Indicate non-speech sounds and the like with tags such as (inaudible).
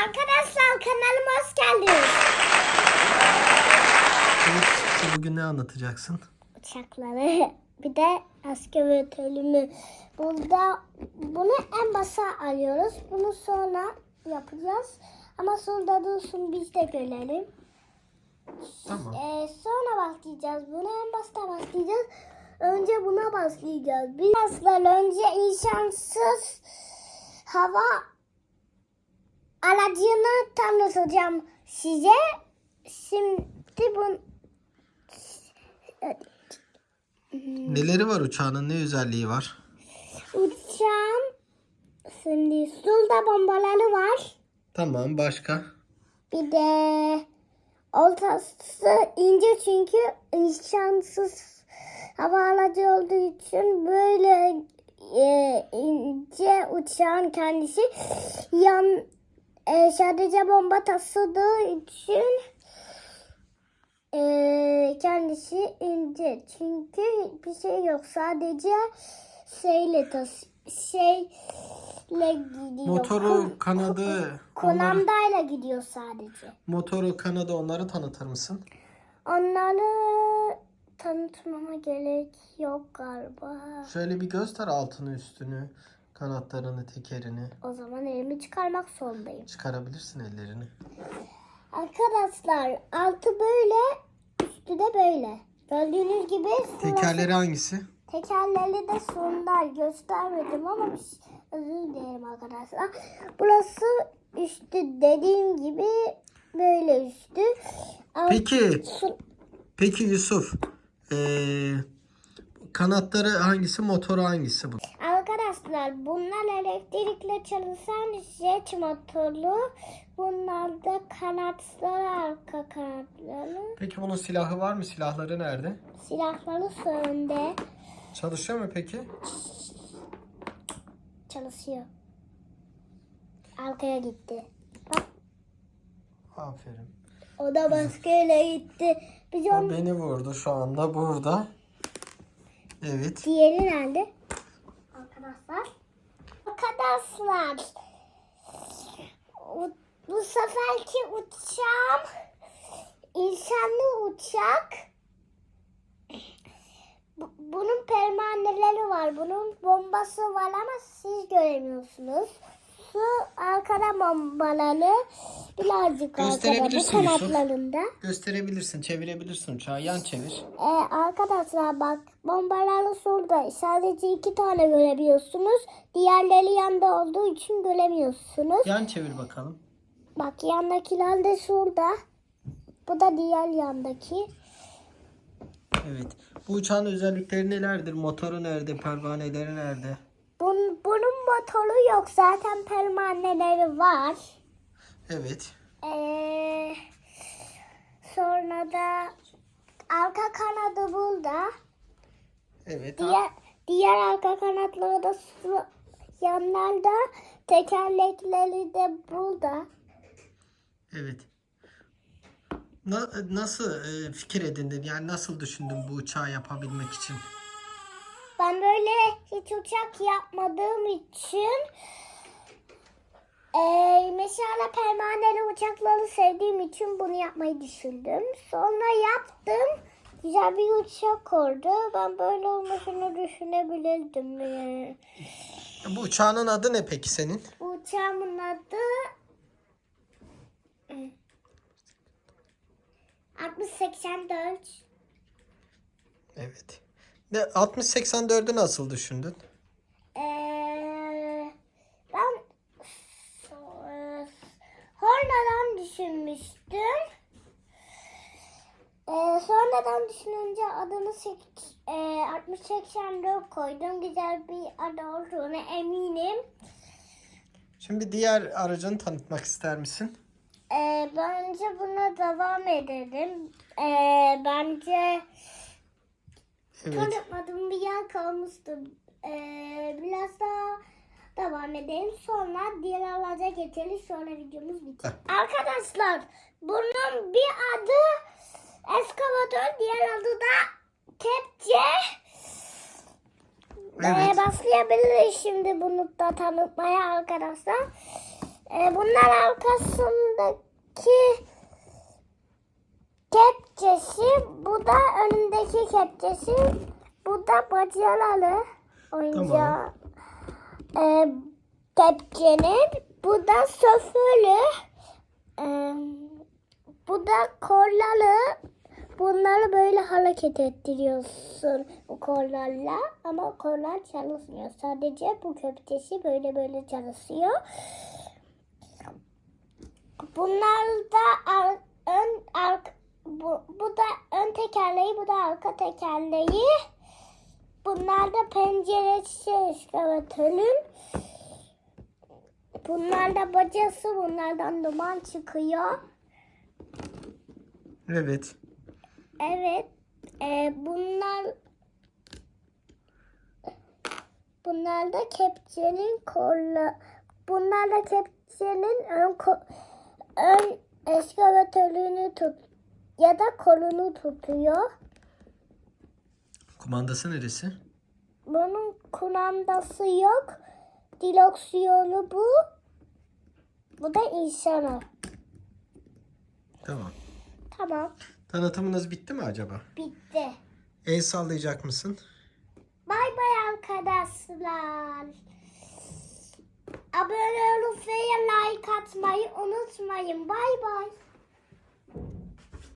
Arkadaşlar kanalıma hoş geldiniz. Evet, bugün ne anlatacaksın? Uçakları (laughs) bir de asker ölümü. Burada bunu en başa alıyoruz. Bunu sonra yapacağız. Ama sonra dursun biz de görelim. Tamam. Ee, sonra başlayacağız. Buna en başta başlayacağız. Önce buna başlayacağız. Biraz önce insansız hava aracını tanıtacağım size. Şimdi bu Neleri var uçağının? Ne özelliği var? uçağın şimdi sulda bombaları var. Tamam, başka? Bir de oltası ince çünkü insansız hava aracı olduğu için böyle e, ince uçağın kendisi yan e, sadece bomba taşıdığı için e, kendisi ince çünkü bir şey yok sadece şeyle taş şeyle gidiyor. Motoru, kanadı, onları, Konamdayla gidiyor sadece. motoru, kanadı onları tanıtır mısın? Onları tanıtmama gerek yok galiba. Şöyle bir göster altını üstünü, kanatlarını, tekerini. O zaman elimi çıkarmak zorundayım. Çıkarabilirsin ellerini. Arkadaşlar altı böyle, üstü de böyle. Gördüğünüz gibi Tekerleri hangisi? tekerleri de sonlar göstermedim ama bir şey- özür dilerim arkadaşlar. Burası üstü dediğim gibi böyle üstü. Alt- Peki, su- peki Yusuf. Ee, kanatları hangisi, motoru hangisi bu? Arkadaşlar bunlar elektrikle çalışan jet motorlu. Bunlar da kanatları arka kanatları. Peki bunun silahı var mı? Silahları nerede? Silahları önde Çalışıyor mu peki? çalışıyor. Arkaya gitti. Bak Aferin. o da yere gitti. Biz O onun beni vurdu şu anda burada. Evet. diğeri nerede? Arkadaşlar. Arkadaşlar. Bu, seferki uçağım insanlı uçak. Bu- bunun pervaneleri var. Bunun bombası var ama siz göremiyorsunuz. Şu arkada bombaları birazcık arkada bu Gösterebilirsin Yusuf. kanatlarında. Gösterebilirsin, çevirebilirsin uçağı. Yan çevir. Ee, arkadaşlar bak bombalarla şurada sadece iki tane görebiliyorsunuz. Diğerleri yanda olduğu için göremiyorsunuz. Yan çevir bakalım. Bak yandakiler de şurada. Bu da diğer yandaki. Evet. Bu uçağın özellikleri nelerdir? Motoru nerede? Pervaneleri nerede? Motoru yok zaten pervaneleri var. Evet. Ee, sonra da arka kanadı burada. Evet. Diğer, diğer arka kanatları da yanlarda. Tekerlekleri de burada. Evet. Na- nasıl e, fikir edindin? Yani nasıl düşündün bu uçağı yapabilmek için? Ben böyle hiç uçak yapmadığım için eee mesela pervaneli uçakları sevdiğim için bunu yapmayı düşündüm. Sonra yaptım. Güzel bir uçak oldu. Ben böyle olmasını düşünebilirdim. Ee, Bu uçağının adı ne peki senin? Bu uçağımın adı 6084. Evet. Ne 60-84'ü nasıl düşündün? Ee, ben so- sonradan düşünmüştüm. Ee, sonradan düşününce adını e, 6084 koydum. Güzel bir adı olduğunu eminim. Şimdi diğer aracını tanıtmak ister misin? Ee, bence buna devam edelim. Ee, bence Evet. tanıtmadığım bir yer kalmıştı. Ee, biraz daha devam edelim. Sonra diğer araca geçelim. Sonra videomuz biter. Arkadaşlar bunun bir adı eskavatör. Diğer adı da kepçe. Ee, Evet. başlayabiliriz şimdi bunu da tanıtmaya arkadaşlar. Ee, bunlar arkasındaki kepçesi. Bu da önündeki kepçesi. Bu da bacaları oyuncağı. Ee, kepçenin. Bu da söfürü. Ee, bu da korlalı. Bunları böyle hareket ettiriyorsun bu kollarla ama kollar çalışmıyor. Sadece bu köftesi böyle böyle çalışıyor. Bunlar da ar- ön ark bu, bu da ön tekerleği, bu da arka tekerleği. Bunlar da penceresi eskavatörün. Bunlar da bacası, bunlardan duman çıkıyor. Evet. Evet. e, bunlar bunlar da kepçenin kolla bunlar da kepçenin ön, ön eskavatörünü tut ya da kolunu tutuyor. Kumandası neresi? Bunun kumandası yok. Direksiyonu bu. Bu da insanı. Tamam. Tamam. Tanıtımınız bitti mi acaba? Bitti. El sallayacak mısın? Bay bay arkadaşlar. Abone olup ve like atmayı unutmayın. Bay bay.